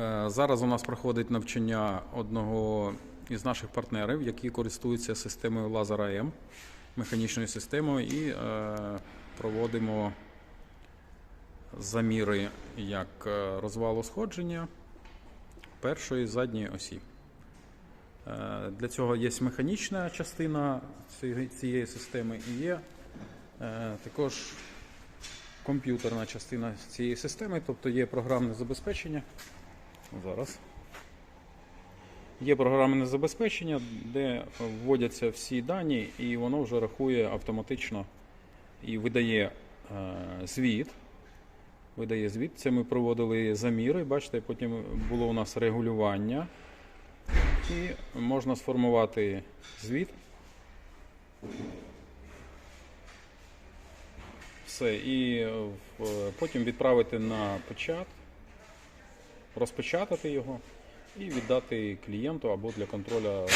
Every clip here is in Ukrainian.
Е, Зараз у нас проходить навчання одного із наших партнерів, які користуються системою Лазера М, механічною системою, і е, проводимо заміри як е, розвалу сходження першої задньої осі. Для цього є механічна частина цієї- системи і є також комп'ютерна частина цієї системи, тобто є програмне забезпечення. Зараз. Є програмне забезпечення, де вводяться всі дані, і воно вже рахує автоматично і видає е, звіт. Видає звіт. Це ми проводили заміри. Бачите, потім було у нас регулювання. І можна сформувати звіт. Все, і е, потім відправити на печат, розпечатати його і віддати клієнту або для контроля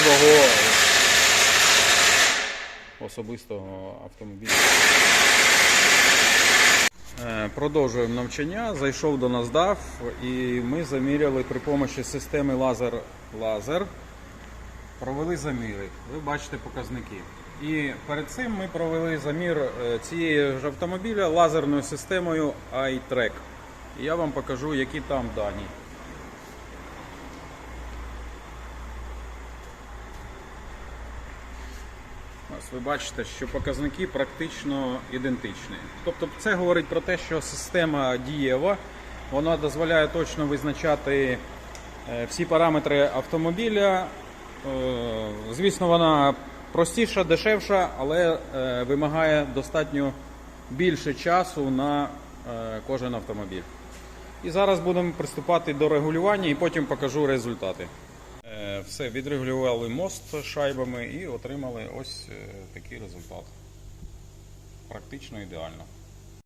свого особистого автомобіля. Е, Продовжуємо навчання. Зайшов до нас і ми заміряли при допомогі системи лазер лазер. Провели заміри. Ви бачите показники. І перед цим ми провели замір е, цієї ж автомобіля лазерною системою iTrack. Я вам покажу, які там дані. Ось ви бачите, що показники практично ідентичні. Тобто це говорить про те, що система дієва, вона дозволяє точно визначати е, всі параметри автомобіля. Е, Звісно, вона простіша, дешевша, але е, вимагає достатньо більше часу на кожен автомобіль. І зараз будемо приступати до регулювання і потім покажу результати. Е, Все, відрегулювали мост шайбами і отримали ось е, такий результат. Практично ідеально.